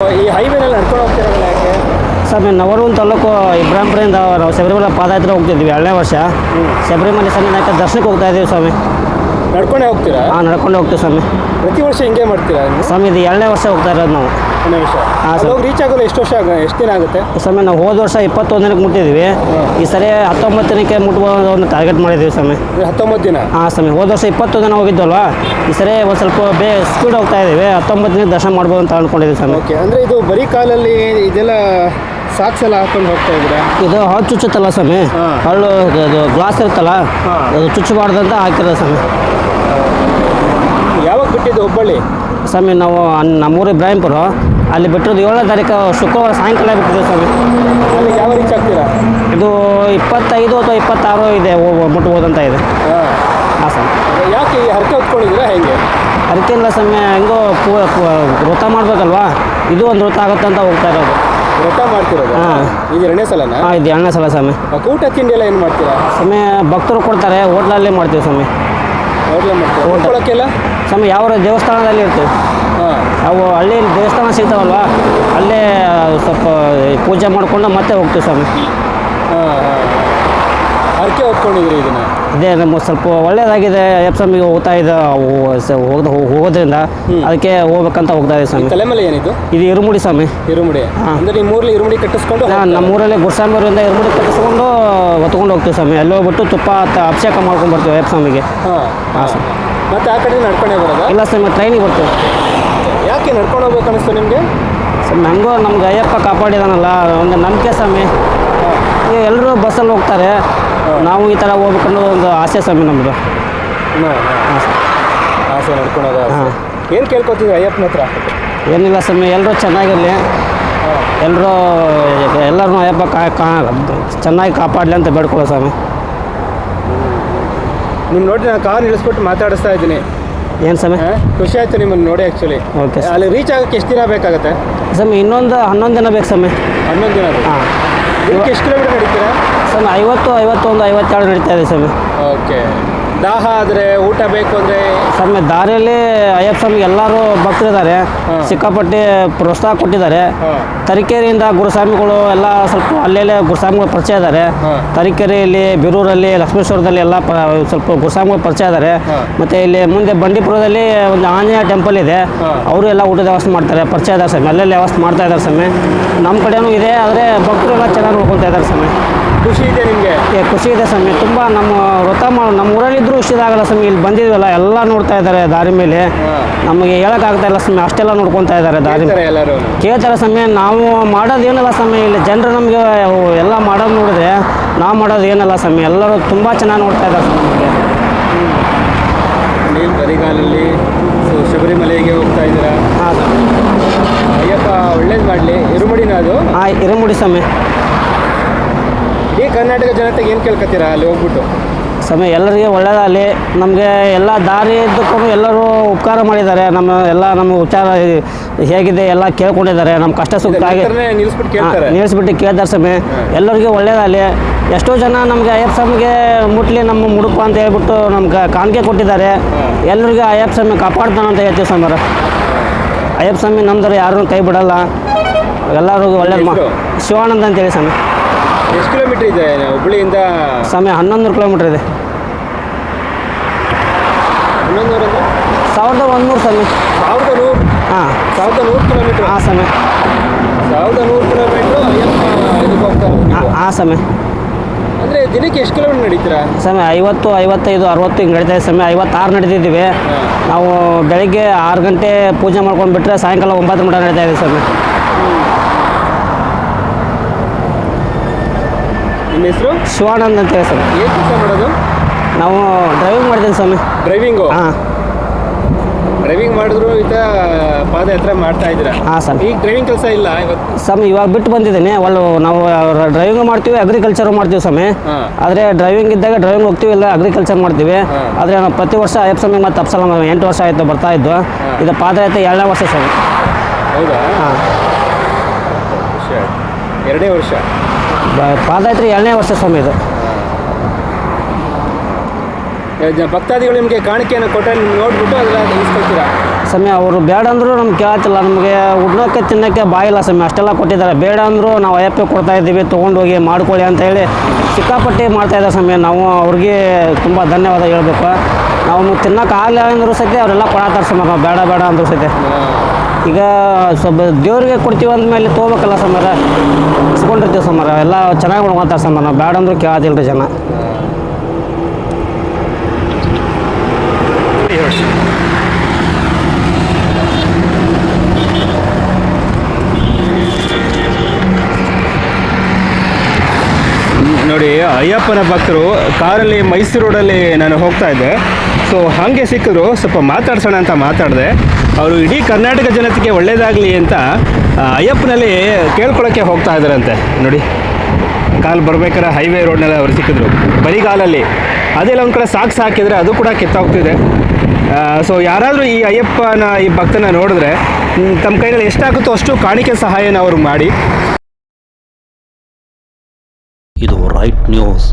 ಈ ಹೈವೇನಲ್ಲಿ ನಡ್ಕೊಂಡು ಹೋಗ್ತಿರಲ್ಲ ಯಾಕೆ? ಸ್ವಾಮಿ ನವರೂನ್ ತಾಲೂಕು ಇಬ್ರಾಹಿಂಪುರದಿಂದ ನಾವು ಶಬರಿಮಲೆ ಪಾದಯಾತ್ರೆ ಹೋಗ್ತಿದ್ವಿ ಎರಡನೇ ವರ್ಷ. ಶಬರಿಮಲೆ ಸ್ವಾಮಿ ನಾಯಕ ದರ್ಶನಕ್ಕೆ ಹೋಗ್ತಾ ಇದ್ದೀವಿ ಸ್ವಾಮಿ. ನಡ್ಕೊಂಡೇ ಹೋಗ್ತೀರಾ? ಹಾಂ ನಡ್ಕೊಂಡು ಹೋಗ್ತೀವಿ ಸ್ವಾಮಿ. ಪ್ರತಿ ವರ್ಷ ಹಿಂಗೆ ಮಾಡ್ತೀರಾ ಸ್ವಾಮಿ ಇದು ಎರಡನೇ ವರ್ಷ ಹೋಗ್ತಾ ಇರೋದು ನಾವು. ಸರ್. ರೀಚ್ ಆಗೋದು ಎಷ್ಟು ವರ್ಷ ಎಷ್ಟು ದಿನ ಆಗುತ್ತೆ? ಸ್ವಾಮಿ ನಾವು ಹೋದ ವರ್ಷ ಇಪ್ಪತ್ತೊಂದನಕ್ಕೆ ಮುಟ್ಟಿದ್ವಿ ಈ ಸರಿ ಹತ್ತೊಂಬತ್ತು ದಿನಕ್ಕೆ ಮುಟ್ಬೋದು ಒಂದು ಟಾರ್ಗೆಟ್ ಮಾಡಿದ್ದೀವಿ ಸ್ವಾಮಿ. ಅಂದ್ರೆ ಹತ್ತೊಂಬತ್ತು ದಿನ? ಹಾಂ ಸ್ವಾಮಿ. ಹೋದ ವರ್ಷ ಇಪ್ಪತ್ತೊಂದು ದಿನ ಹೋಗಿದ್ವಲ್ವಾ ಈ ಸರಿ ಒಂದು ಸ್ವಲ್ಪ ಬೇ ಸ್ಪೀಡ್ ಹೋಗ್ತಾ ಇದ್ದೀವಿ. ಹತ್ತೊಂಬತ್ತು ದಿನ ದರ್ಶನ ಮಾಡ್ಬೋದು ಅಂತ ಅಂದ್ಕೊಂಡಿದ್ದೀವಿ ಸ್ವಾಮಿ. ಓಕೆ ಅಂದರೆ ಇದು ಬರೀ ಕಾಲಲ್ಲಿ ಇದೆಲ್ಲ ಸಾಕ್ಸ್ ಎಲ್ಲ ಹಾಕೊಂಡು ಹೋಗ್ತಾ ಇದ್ದೀರಾ? ಇದು ಹಾಲು ಚುಚ್ಚುತ್ತಲ್ಲ ಸ್ವಾಮಿ. ಹಳ್ಳು ಗ್ಲಾಸ್ ಇರುತ್ತಲ್ಲ. ಅದು ಚುಚ್ಚಬಾರ್ದು ಅಂತ ಹಾಕಿರೋದು ಸ್ವಾಮಿ. ಯಾವಾಗ ಬಿಟ್ಟಿದ್ದು ಹುಬ್ಬಳ್ಳಿ? ಸ್ವಾಮಿ ನಾವು ಅನ್- ನಮ್ಮೂರು ಇಬ್ರಾಹಿಂಪುರ. ಅಲ್ಲಿ ಬಿಟ್ಟಿರೋದು ಏಳನೇ ತಾರೀಕು ಶುಕ್ರವಾರ ಸಾಯಂಕಾಲ ಬಿಟ್ಟಿದ್ದೀವಿ ಸ್ವಾಮಿ. ಅಲ್ಲಿ ಯಾವ ರೀಚ್ ಆಗ್ತೀರಾ? ಇದು ಇಪ್ಪತ್ತೈದು ಅಥವಾ ಇಪ್ಪತ್ತಾರು ಇದೆ ಹೋಗ್- ಮುಟ್ಬೋದಂತ ಇದೆ. ಹಾಂ. ಹಾಂ ಸ್ವಾಮಿ. ಯಾಕೆ ಈ ಹರಕೆ ಹೊತ್ಕೊಂಡಿದ್ದೀರಾ ಹೇಗೆ? ಇಲ್ಲ ಸ್ವಾಮಿ ಹೆಂಗೋ ಪೂ ಪೂ- ವ್ರತ ಮಾಡಬೇಕಲ್ವಾ? ಇದು ಒಂದು ವ್ರತ ಆಗುತ್ತೆ ಅಂತ ಹೋಗ್ತಾ ಇರೋದು. ವ್ರತ ಮಾಡ್ತಿರೋದು? ಹಾಂ. ಇದು ಎರಡನೇ ಸಲನಾ? ಹಾಂ ಇದು ಎರಡನೇ ಸಲ ಸ್ವಾಮಿ. ಊಟ ತಿಂಡಿ ಎಲ್ಲ ಏನು ಮಾಡ್ತೀರಾ? ಸ್ವಾಮಿ ಭಕ್ತರು ಕೊಡ್ತಾರೆ ಹೋಟ್ಲಲ್ಲೇ ಮಾಡ್ತೀವಿ ಸ್ವಾಮಿ. ಉಳ್ಕೊಳಕ್ಕೆಲ್ಲ ಸ್ವಾಮಿ ಯಾವ ದೇವಸ್ಥಾನದಲ್ಲಿ ಇರ್ತೀವಿ. ಹಾಂ. ಅವು ಹಳ್ಳಿ ದೇವಸ್ಥಾನ ಸಿಗ್ತಾವಲ್ವಾ? ಅಲ್ಲೇ ಸ್ವಲ್ಪ ಪೂಜೆ ಮಾಡಿಕೊಂಡು ಮತ್ತೆ ಹೋಗ್ತೀವಿ ಸ್ವಾಮಿ. ಹರಕೆ ಹೊತ್ಕೊಂಡಿದ್ದೀರಿ ಇದನ್ನ? ಅದೇ ನಮಗೆ ಸ್ವಲ್ಪ ಒಳ್ಳೇದಾಗಿದೆ ಅಯ್ಯಪ್ಪ ಸ್ವಾಮಿಗೆ ಹೋಗ್ತಾ ಇದೆ ಹೋಗ್ದ ಹೋಗೋದ್ರಿಂದ ಅದಕ್ಕೆ ಹೋಗ್ಬೇಕಂತ ಹೋಗ್ತಾ ಇದೆ ಸ್ವಾಮಿ. ತಲೆ ಮೇಲೆ ಏನಿದು? ಇದು ಇರುಮುಡಿ ಸ್ವಾಮಿ. ಇರುಮುಡಿ. ಅಂದ್ರೆ ನಿಮ್ಮ ಊರಲ್ಲಿ ಇರುಮುಡಿ ಕಟ್ಟಿಸ್ಕೊಂಡು ನಮ್ಮೂರಲ್ಲಿ ಗುಡ್ಸಾಂಬರಿಂದ ಇರುಮುಡಿ ಕಟ್ಟಿಸ್ಕೊಂಡು ಹೊತ್ಕೊಂಡು ಹೋಗ್ತೀವಿ ಸ್ವಾಮಿ. ಅಲ್ಲಿ ಹೋಗ್ಬಿಟ್ಟು ತುಪ್ಪ ಅಭಿಷೇಕ ಮಾಡ್ಕೊಂಡು ಬರ್ತೀವಿ ಎಫ್ ಸ್ವಾಮಿಗೆ ಹಾಂ ಸರ್ ಮತ್ತೆ ಆ ಕಡೆ ನಡ್ಕೊಂಡೇ ಬರೋದು? ಇಲ್ಲ ಸ್ವಾಮಿ ಟ್ರೈನಿಗೆ ಬರ್ತೀವಿ. ಯಾಕೆ ನಡ್ಕೊಂಡು ಹೋಗ್ಬೇಕು ಅನಿಸ್ತು ನಿಮಗೆ? ಸ್ವಾಮಿ ನನಗೂ ನಮ್ಗೆ ಅಯ್ಯಪ್ಪ ಕಾಪಾಡಿದಾನಲ್ಲ ಒಂದು ನಂಬಿಕೆ ಸ್ವಾಮಿ. ಈಗ ಎಲ್ಲರೂ ಬಸ್ಸಲ್ಲಿ ಹೋಗ್ತಾರೆ. ನಾವು ಈ ಥರ ಹೋಗ್ಬೇಕನ್ನೋ ಒಂದು ಆಸೆ ಸ್ವಾಮಿ ನಮ್ಮದು ಆಸೆ. ನಡ್ಕೊಳೋದು ಹಾಂ. ಏನು ಕೇಳ್ಕೊತೀವಿ ಅಯ್ಯಪ್ಪನ ಹತ್ರ? ಏನಿಲ್ಲ ಸ್ವಾಮಿ ಎಲ್ಲರೂ ಚೆನ್ನಾಗಿರಲಿ. ಎಲ್ಲರೂ ಎಲ್ಲರೂ ಅಯ್ಯಪ್ಪ ಕಾ ಕಾ ಚೆನ್ನಾಗಿ ಕಾಪಾಡಲಿ ಅಂತ ಬೇಡ್ಕೊಳ್ಳೋ ಸ್ವಾಮಿ. ನಿಮ್ಮ ನೋಡಿ ನಾನು ಕಾರ್ ಇಳಿಸ್ಬಿಟ್ಟು ಮಾತಾಡಿಸ್ತಾ ಇದ್ದೀನಿ. ಏನು ಸಮಯ ಖುಷಿ ಆಯಿತು ನಿಮ್ಮನ್ನು ನೋಡಿ ಆ್ಯಕ್ಚುಲಿ ಓಕೆ ಅಲ್ಲಿ ರೀಚ್ ಆಗೋಕ್ಕೆ ಎಷ್ಟು ದಿನ ಬೇಕಾಗುತ್ತೆ? ಸಮಯ ಇನ್ನೊಂದು ಹನ್ನೊಂದು ದಿನ ಬೇಕು ಸಮಯ ಹನ್ನೊಂದು ದಿನ ಹಾಂ. ಎಷ್ಟು ಕಿಲೋಮೀಟರ್ ನಡೀತೀರಾ? ಸ್ವಾಮಿ ಐವತ್ತು ಐವತ್ತೊಂದು ಐವತ್ತೆರಡು ನಡೀತಾ ಇದೆ ಸ್ವಾಮಿ ಓಕೆ. ದಾಹ ಆದರೆ ಊಟ ಬೇಕು ಅಂದರೆ? ಸ್ವಾಮಿ ದಾರಿಯಲ್ಲಿ ಅಯ್ಯಪ್ಪ ಸ್ವಾಮಿ ಎಲ್ಲರೂ ಭಕ್ತರಿದ್ದಾರೆ. ಇದ್ದಾರೆ ಸಿಕ್ಕಾಪಟ್ಟೆ ಪ್ರೋತ್ಸಾಹ ಕೊಟ್ಟಿದ್ದಾರೆ. ತರೀಕೆರೆಯಿಂದ ಗುರುಸ್ವಾಮಿಗಳು ಎಲ್ಲ ಸ್ವಲ್ಪ ಅಲ್ಲೆಲ್ಲೇ ಗುರುಸ್ವಾಮಿಗಳು ಪರಿಚಯ ಇದ್ದಾರೆ. ತರೀಕೆರೆಯಲ್ಲಿ ಬೀರೂರಲ್ಲಿ ಲಕ್ಷ್ಮೇಶ್ವರದಲ್ಲಿ ಎಲ್ಲ ಪ ಸ್ವಲ್ಪ ಗುರುಸ್ವಾಮಿಗಳು ಪರಿಚಯ ಇದ್ದಾರೆ. ಮತ್ತು ಇಲ್ಲಿ ಮುಂದೆ ಬಂಡೀಪುರದಲ್ಲಿ ಒಂದು ಆಂಜನೇಯ ಟೆಂಪಲ್ ಇದೆ. ಅವರು ಎಲ್ಲ ಊಟದ ವ್ಯವಸ್ಥೆ ಮಾಡ್ತಾರೆ ಪರಿಚಯ ಇದ್ದಾರೆ ಸ್ವಾಮಿ. ಅಲ್ಲೆಲ್ಲ ವ್ಯವಸ್ಥೆ ಮಾಡ್ತಾ ಇದ್ದಾರೆ ಸ್ವಾಮಿ. ನಮ್ಮ ಕಡೆನೂ ಇದೆ ಆದರೆ ಭಕ್ತರು ಎಲ್ಲ ಚೆನ್ನಾಗಿ ನೋಡ್ಕೊತಾ ಇದ್ದಾರೆ ಸ್ವಾಮಿ. ಖುಷಿ ಇದೆ ನಿಮಗೆ? ಏ, ಖುಷಿ ಇದೆ ಸ್ವಾಮಿ. ತುಂಬ ನಮ್ಮ ವ್ರತ ಮಾಡಿ ನಮ್ಮ ಊರಲ್ಲಿದ್ದರೂ ಇಷ್ಟಿದಾಗಲ್ಲ ಸ್ವಾಮಿ. ಇಲ್ಲಿ ಬಂದಿದ್ವಲ್ಲ ಎಲ್ಲ ನೋಡ್ತಾ ಇದ್ದಾರೆ ದಾರಿ ಮೇಲೆ. ನಮಗೆ ಹೇಳೋಕ್ಕಾಗ್ತಾ ಇಲ್ಲ ಸ್ವಾಮಿ. ಅಷ್ಟೆಲ್ಲ ನೋಡ್ಕೊತಾ ಇದ್ದಾರೆ ದಾರಿ ಎಲ್ಲರೂ. ಕೇಳ್ತಾರೆ ಸ್ವಾಮಿ. ನಾವು ಮಾಡೋದೇನಲ್ಲ ಸ್ವಾಮಿ. ಇಲ್ಲಿ ಜನರು ನಮಗೆ ಎಲ್ಲ ಮಾಡೋದು ನೋಡಿದ್ರೆ ನಾವು ಮಾಡೋದು ಏನಲ್ಲ ಸ್ವಾಮಿ. ಎಲ್ಲರೂ ತುಂಬ ಚೆನ್ನಾಗಿ ನೋಡ್ತಾ ಇದ್ದಾರೆ ಸ್ವಾಮಿ ನಮಗೆ. ನೀವು ಬರಿಗಾಲಲ್ಲಿ ಸೊ ಶಬರಿಮಲೆಗೆ ಹೋಗ್ತಾ ಇದ್ದೀರಾ? ಹಾಂ. ಅಯ್ಯಪ್ಪ ಒಳ್ಳೇದು ಮಾಡಲಿ. ಇರುಮುಡಿನ ಅದು? ಹಾಂ ಇರುಮುಡಿ ಸ್ವಾಮಿ. ಈ ಕರ್ನಾಟಕ ಜನತೆಗೆ ಏನು ಕೇಳ್ಕೊತೀರಾ ಅಲ್ಲಿ ಹೋಗ್ಬಿಟ್ಟು? ಸ್ವಾಮಿ ಎಲ್ಲರಿಗೆ ಒಳ್ಳೆಯದಾಗಲಿ ನಮಗೆ ಎಲ್ಲ ದಾರಿ ಇದ್ದಕ್ಕೂ ಎಲ್ಲರೂ ಉಪಕಾರ ಮಾಡಿದ್ದಾರೆ. ನಮ್ಮ ಎಲ್ಲ ನಮ್ಮ ಉಪಚಾರ ಹೇಗಿದೆ ಎಲ್ಲ ಕೇಳ್ಕೊಂಡಿದ್ದಾರೆ. ನಮ್ಮ ಕಷ್ಟ ಸುಖ ಆಗಿ ನಿಲ್ಲಿಸ್ಬಿಟ್ಟು ಕೇಳ್ತಾರೆ. ಹಾಂ, ನಿಲ್ಲಿಸ್ಬಿಟ್ಟು ಕೇಳ್ತಾರೆ ಸ್ವಾಮಿ. ಎಲ್ಲರಿಗೂ ಒಳ್ಳೇದಾಗಲಿ ಎಷ್ಟೋ ಜನ ನಮಗೆ ಅಯ್ಯಪ್ಪ ಸ್ವಾಮಿಗೆ ಮುಟ್ಲಿ ನಮ್ಮ ಮುಡುಪು ಅಂತ ಹೇಳ್ಬಿಟ್ಟು ನಮ್ಗೆ ಕಾಣಿಕೆ ಕೊಟ್ಟಿದ್ದಾರೆ. ಎಲ್ಲರಿಗೂ ಅಯ್ಯಪ್ಪ ಸ್ವಾಮಿ ಕಾಪಾಡ್ತಾನೆ ಅಂತ ಹೇಳ್ತೀವಿ ಸ್ವಾಮಿ ಅಯ್ಯಪ್ಪ ಸ್ವಾಮಿ ನಮ್ದ್ರೆ ಯಾರೂ ಕೈ ಬಿಡಲ್ಲ. ಎಲ್ಲರಿಗೂ ಒಳ್ಳೇದು ಮಾ ಶಿವಾನಂದ ಅಂತೇಳಿ ಸ್ವಾಮಿ. ಎಷ್ಟು ಕಿಲೋಮೀಟ್ರ್ ಇದೆ ಹುಬ್ಳಿಯಿಂದ ಸಮಯ ಹನ್ನೊಂದು ಕಿಲೋಮೀಟ್ರ್ ಇದೆ. ಹನ್ನೊಂದು ಸಾವಿರದ ಒಂದುನೂರು ಸಮಯ. ಸಾವಿರದ ನೂರು? ಹಾಂ. ಸಾವಿರದ ನೂರು ಕಿಲೋಮೀಟ್ರ್ ಆ ಸಮಯ. ಸಾವಿರದ ನೂರು ಕಿಲೋಮೀಟ್ರ್ ಆ ಸಮಯ. ಹಾಂ ಅಂದರೆ ದಿನಕ್ಕೆ ಎಷ್ಟು ಕಿಲೋಮೀಟರ್ ನಡೀತೀರಾ? ಸಮಯ ಐವತ್ತು ಐವತ್ತೈದು ಅರವತ್ತು ಹಿಂಗೆ ನಡೀತಾ ಇದೆ. ಸ್ವಾಮಿ ಐವತ್ತಾರು ನಡೀತಿದ್ದೀವಿ. ನಾವು ಬೆಳಿಗ್ಗೆ ಆರು ಗಂಟೆ ಪೂಜೆ ಮಾಡ್ಕೊಂಡು ಬಿಟ್ಟರೆ ಸಾಯಂಕಾಲ ಒಂಬತ್ತು ಗಂಟೆ ನಡೀತಾ ಇದೆ ಸ್ವಾಮಿ ನಿಮ್ಮ ಹೆಸರು? ಶಿವಾನಂದ್ ಅಂತ ಹೇಳಿ ಸರ್. ಏನು ಕೆಲಸ ಮಾಡೋದು? ನಾವು ಡ್ರೈವಿಂಗ್ ಮಾಡ್ತೀನಿ ಸ್ವಾಮಿ. ಡ್ರೈವಿಂಗು ಹಾಂ. ಡ್ರೈವಿಂಗ್ ಮಾಡಿದ್ರು ಈತ ಪಾದಯಾತ್ರೆ ಮಾಡ್ತಾ ಇದ್ದೀರಾ? ಹಾಂ ಸರ್. ಈಗ ಡ್ರೈವಿಂಗ್ ಕೆಲಸ ಇಲ್ಲ ಇವತ್ತು? ಸ್ವಾಮಿ ಇವಾಗ ಬಿಟ್ಟು ಬಂದಿದ್ದೀನಿ. ಒಳ್ಳೆ ನಾವು ಡ್ರೈವಿಂಗ್ ಮಾಡ್ತೀವಿ ಅಗ್ರಿಕಲ್ಚರ್ ಮಾಡ್ತೀವಿ ಸ್ವಾಮಿ. ಹಾಂ. ಆದರೆ ಡ್ರೈವಿಂಗ್ ಇದ್ದಾಗ ಡ್ರೈವಿಂಗ್ ಹೋಗ್ತೀವಿ ಇಲ್ಲ ಅಗ್ರಿಕಲ್ಚರ್ ಮಾಡ್ತೀವಿ. ಆದರೆ ನಾವು ಪ್ರತಿ ವರ್ಷ ಅಯ್ಯಪ್ಪ ಸ್ವಾಮಿ ಮತ್ತು ಅಪ್ಸಲ ಎಂಟು ವರ್ಷ ಆಯಿತು ಬರ್ತಾ ಇದ್ದು. ಇದು ಪಾದಯಾತ್ರೆ ಎರಡನೇ ವರ್ಷ ಸ್ವಾಮಿ. ಹೌದಾ? ಹಾಂ. ಎರಡೇ ವರ್ಷ. ಪಾದಯಾತ್ರೆ ಎರಡನೇ ವರ್ಷ ಸ್ವಾಮಿ ಇದು. ಭಕ್ತಾದಿಗಳು ನಿಮಗೆ ಕಾಣಿಕೆಯನ್ನು ಕೊಟ್ಟರೆ ನೀವು ನೋಡ್ಬಿಟ್ಟು ಅದೆಲ್ಲ ಇಸ್ಕೊಳ್ತೀರಾ ಸಮಯ ಅವರು ಬೇಡ ಅಂದರೂ ನಮ್ಗೆ ಕೇಳತ್ತಿಲ್ಲ. ನಮಗೆ ಉಣ್ಣೋಕ್ಕೆ ತಿನ್ನೋಕ್ಕೆ ಬಾಯಿಲ್ಲ ಸಮಯ ಅಷ್ಟೆಲ್ಲ ಕೊಟ್ಟಿದ್ದಾರೆ. ಬೇಡ ಅಂದರೂ ನಾವು ಅಯ್ಯಪ್ಪ ಕೊಡ್ತಾ ಇದ್ದೀವಿ ತೊಗೊಂಡೋಗಿ ಮಾಡ್ಕೊಳ್ಳಿ ಅಂತ ಹೇಳಿ ಸಿಕ್ಕಾಪಟ್ಟೆ ಮಾಡ್ತಾ ಇದ್ದಾರೆ ಸಮಯ ನಾವು ಅವ್ರಿಗೆ ತುಂಬ ಧನ್ಯವಾದ ಹೇಳಬೇಕು. ನಾವು ತಿನ್ನೋಕೆ ಆಗಲಿಲ್ಲ ಅಂದರೂ ಸಹಿತ ಅವರೆಲ್ಲ ಕೊಡತ್ತಾರೆ ಸಮಯ ನಾವು ಬೇಡ ಬೇಡ ಅಂದರೂ ಸಹಿತ. ಈಗ ಸ್ವಲ್ಪ ದೇವ್ರಿಗೆ ಕೊಡ್ತೀವಿ ಅಂದಮೇಲೆ ತೊಗೋಬೇಕಲ್ಲ ಸಮರ? ಇಸ್ಕೊಂಡಿರ್ತೀವಿ ಸಮರ. ಎಲ್ಲ ಚೆನ್ನಾಗಿ ಮಾಡ್ಕೊತಾರೆ ಸಮರ. ನಾವು ಬ್ಯಾಡ ಅಂದ್ರೆ ಕೇಳೋದಿಲ್ಲ ಜನ. ನೋಡಿ, ಅಯ್ಯಪ್ಪನ ಭಕ್ತರು ಕಾರಲ್ಲಿ ಮೈಸೂರು ರೋಡಲ್ಲಿ ನಾನು ಹೋಗ್ತಾ ಇದ್ದೆ. ಸೊ ಹಾಗೆ ಸಿಕ್ಕಿದ್ರು. ಸ್ವಲ್ಪ ಮಾತಾಡ್ಸೋಣ ಅಂತ ಮಾತಾಡಿದೆ. ಅವರು ಇಡೀ ಕರ್ನಾಟಕ ಜನತೆಗೆ ಒಳ್ಳೇದಾಗಲಿ ಅಂತ ಅಯ್ಯಪ್ಪನಲ್ಲಿ ಕೇಳ್ಕೊಳ್ಳೋಕ್ಕೆ ಹೋಗ್ತಾ ಇದ್ದಾರಂತೆ. ನೋಡಿ, ಕಾಲು ಬರ್ಬೇಕಾದ್ರೆ ಹೈವೇ ರೋಡ್ನೆಲ್ಲ ಅವ್ರು ಸಿಕ್ಕಿದ್ರು. ಬರಿಗಾಲಲ್ಲಿ. ಅದೆಲ್ಲ ಒಂದು ಕಡೆ ಸಾಕ್ಸ್ ಹಾಕಿದರೆ ಅದು ಕೂಡ ಕೆತ್ತೋಗ್ತಿದೆ ಸೊ ಯಾರಾದರೂ ಈ ಅಯ್ಯಪ್ಪನ, ಈ ಭಕ್ತನ ನೋಡಿದ್ರೆ ತಮ್ಮ ಕೈಯಲ್ಲಿ ಎಷ್ಟಾಗುತ್ತೋ ಅಷ್ಟು ಕಾಣಿಕೆ ಸಹಾಯನ ಅವರು ಮಾಡಿ. ಇದು ರೈಟ್ ನ್ಯೂಸ್